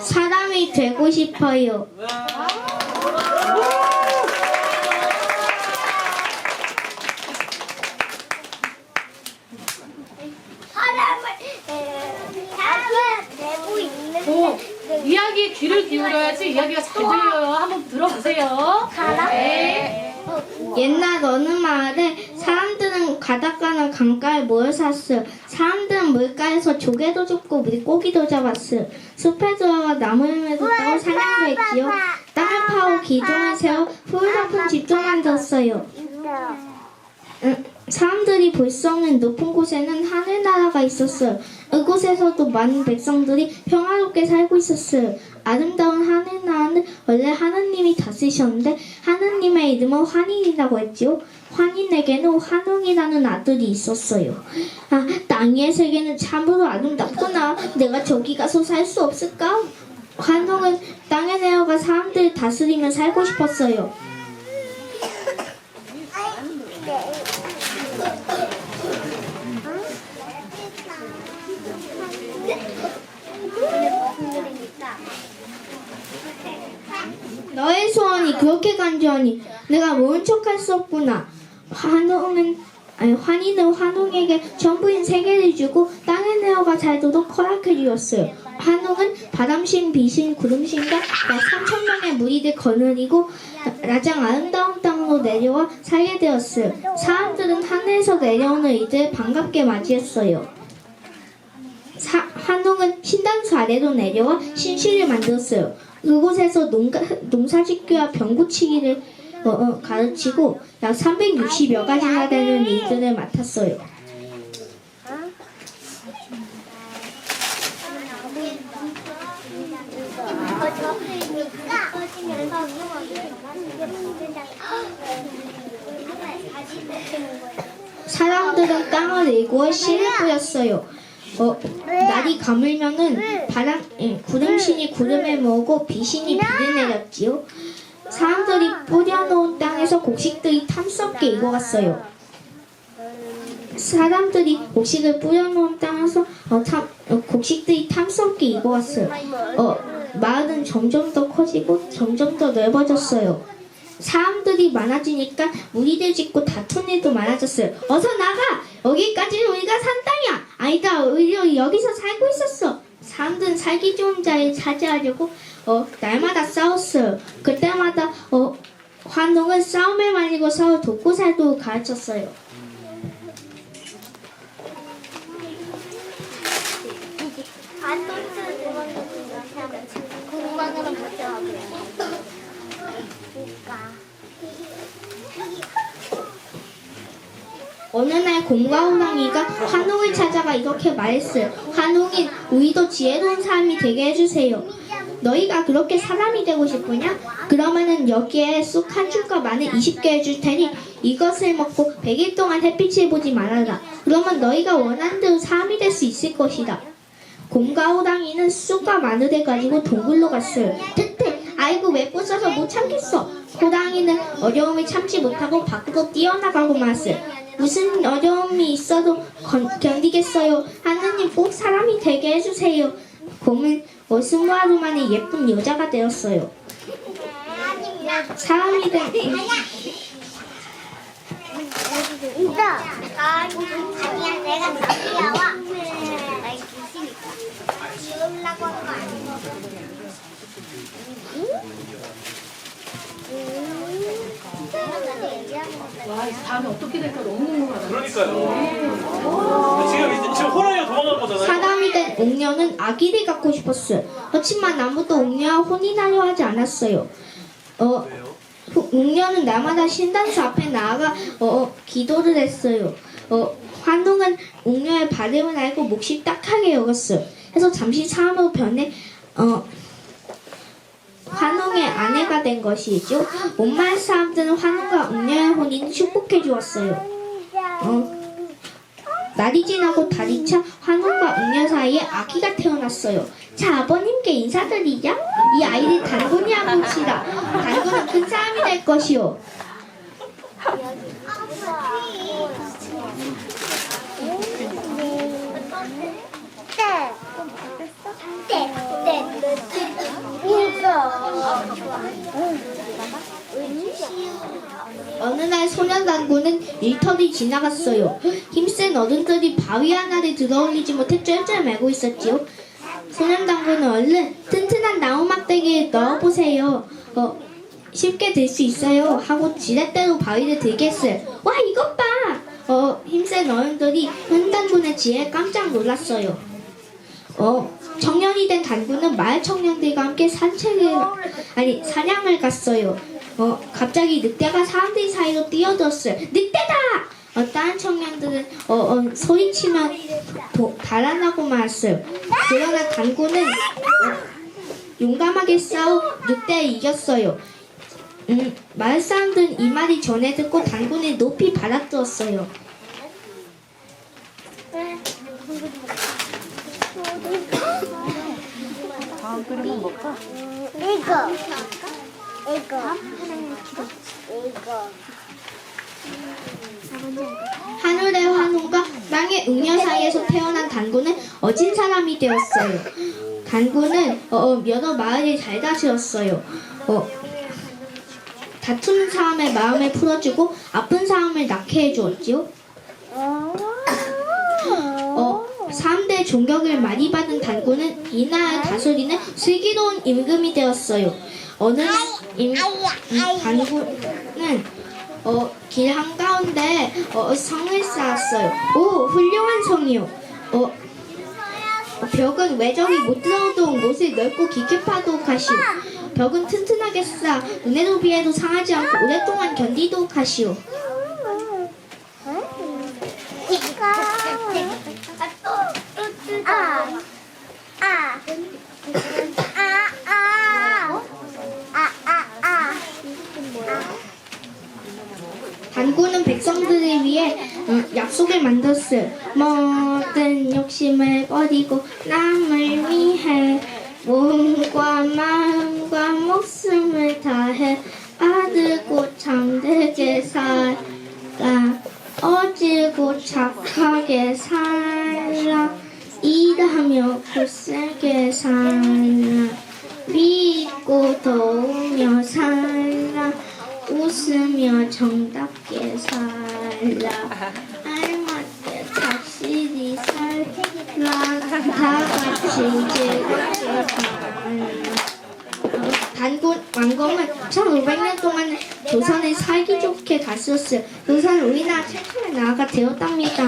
사람이 되고 싶어요. 사람을 사람을 내고 있는데 오, 이야기에 귀를 기울여야지 이야기가 잘 들려요. 한번 들어보세요. 네. 옛날 어느 마을에 사람 들은 바닷가나 강가에 모여 샀어요. 사람들은 물가에서 조개도 잡고 물고기도 잡았어요. 숲에 들어가 나무에도 따고 사냥도 했지요. 땅을 파고 기둥을 세워 풀 덮은 집도 만들었어요. 응, 사람들이 볼 수 없는 높은 곳에는 하늘나라가 있었어요. 이곳에서도 많은 백성들이 평화롭게 살고 있었어요. 아름다운 하늘나라는 원래 하느님이 다스리셨는데 하느님의 이름은 환인이라고 했지요. 환인에게는 환웅이라는 아들이 있었어요. 아, 땅 위의 세계는 참으로 아름답구나. 내가 저기 가서 살 수 없을까? 환웅은 땅에 내려가 사람들을 다스리며 살고 싶었어요. 너의 소원이 그렇게 간절하니 내가 모른 척할 수 없구나. 환웅은 아니 환희는 환웅에게 전부인 세계를 주고 땅에 내어가 살도록 허락해 주었어요. 환웅은 바람신, 비신, 구름신과 약 3천 명의 무리를 거느리고 가장 아름다운 땅으로 내려와 살게 되었어요. 사람들은 하늘에서 내려오는 이들을 반갑게 맞이했어요. 사, 한웅은 신단수 아래로 내려와 신실을 만들었어요. 그곳에서 농가, 농사짓기와 병고치기를 어, 어, 가르치고 약 360여 가지나 되는 일들을 맡았어요. 사람들은 땅을 일구어 씨를 뿌렸어요. 어, 날이 가물면은 바람, 예, 구름신이 구름에 모으고 비신이 비를 내렸지요. 사람들이 뿌려놓은 땅에서 곡식들이 탐스럽게 익어갔어요. 사람들이 곡식을 뿌려놓은 땅에서 어, 탐, 어, 곡식들이 탐스럽게 익어갔어요. 어, 마을은 점점 더 커지고 점점 더 넓어졌어요. 사람들이 많아지니까 무리들 짓고 다투는 일도 많아졌어요. 어서 나가! 여기까지는 우리가 산 땅이야! 아니다, 우리 여기서 살고 있었어! 사람들은 살기 좋은 자리를 차지하려고 어, 날마다 싸웠어요. 그때마다 어, 환웅은 싸움에 말리고 서로 돕고 살도록 가르쳤어요. 공방으로 버텨. 그러니까. 어느 날 곰과 호랑이가 환웅을 찾아가 이렇게 말했어요. 환웅이 우리도 지혜로운 사람이 되게 해주세요. 너희가 그렇게 사람이 되고 싶으냐? 그러면은 여기에 쑥 한 줄과 마늘 20개 해줄 테니 이것을 먹고 100일 동안 햇빛을 보지 말아라. 그러면 너희가 원하는 대로 사람이 될 수 있을 것이다. 곰과 호랑이는 쑥과 마늘을 가지고 동굴로 갔어요. 퇴퇴! 아이고 왜 부숴서 못 참겠어. 호랑이는 어려움을 참지 못하고 밖으로 뛰어나가고 말았어요. 무슨 어려움이 있어도 건- 견디겠어요. 하느님 꼭 사람이 되게 해주세요. 곰은 어, 스무 하루 만에 예쁜 여자가 되었어요. 사람이 된. 아니야, 내가 다 뛰어와. 나 귀신이다. 지우려고 하는 거 아니야? 와, 이제 다음에 어떻게 될까 너무 궁금하다. 그러니까요. 지금 이제- 지금 호랑이가 도망간 거잖아요. 사람이 된 옥녀는 아기를 갖고 싶었어요. 그렇지만 아무도 옥녀와 혼인하려 하지 않았어요. 어, 후- 옥녀는 날마다 신단수 앞에 나아가 어, 어, 기도를 했어요. 어, 환웅은 옥녀의 바램을 알고 몫이 딱하게 여겼어요. 그래서 잠시 사람으로 변해 어, 환웅의 아내가 된 것이죠. 온마을 사람들은 환웅과 옥녀의 혼인을 축복해 주었어요. 어, 날이 지나고 달이 차 환웅과 옥녀 사이에 아기가 태어났어요. 자, 아버님께 인사드리자. 이 아이를 단군이라고 합시다. 단군은 큰 사람이 될 것이요. 네. 네. 어느 날 소년 당구는 일터리 지나갔어요. 힘센 어른들이 바위 하나를 들어올리지 못해 쫄쫄 매고 있었지요. 소년 당구는 얼른 튼튼한 나무 막대기에 넣어보세요. 어, 쉽게 들 수 있어요. 하고 지렛대로 바위를 들겠어요. 와 이것 봐! 어, 힘센 어른들이 현 당구의 지혜에 깜짝 놀랐어요. 어, 청년이 된 단군은 마을 청년들과 함께 산책을 아니 사냥을 갔어요. 어, 갑자기 늑대가 사람들 사이로 뛰어들었어요. 늑대다! 어, 다른 청년들은 어, 어, 소리치며 도, 달아나고 말았어요. 그러나 단군은 어, 용감하게 싸워 늑대에 이겼어요. 음, 마을 사람들은 이 말이 전해 듣고 단군을 높이 받아들었어요. 이거 이거 이거 하늘의 환호가 땅의 응여 사이에서 태어난 단군은 어진 사람이 되었어요. 단군은 어, 어, 여러 마을을 잘 다스렸어요. 어, 다투는 사람의 마음을 풀어주고 아픈 사람을 낫게 해주었지요. 어, 사람들의 존경을 많이 받은 단군은 이 나라를 다스리는 슬기로운 임금이 되었어요. 어느 날 임, 이 단군은 어, 길 한가운데 어, 성을 쌓았어요. 오, 훌륭한 성이요. 어, 어, 벽은 외적이 못 들어오도록 못을 넓고 깊게 파도록 하시오. 벽은 튼튼하게 쌓아 눈에도 비에도 상하지 않고 오랫동안 견디도록 하시오. 이거 아또또아 아. 아, 아. 아, 아, 아. 단군은 백성들을 위해 어, 약속을 만들었어요. 모든 욕심을 버리고 남을 위해 몸과 마음과 목숨을 다해 바르고 잠들게 살아 어지고 착하게 살아 일하며 굳세게 살아 믿고 도우며 살아 웃으며 정답게 살아 알맞게 착실히 살아 다 같이 즐겁게 어, 단군 왕검은 1500년 동안 조선을 살기 좋게 다스렸어요. 조선은 우리나라 최초의 나라가 되었답니다.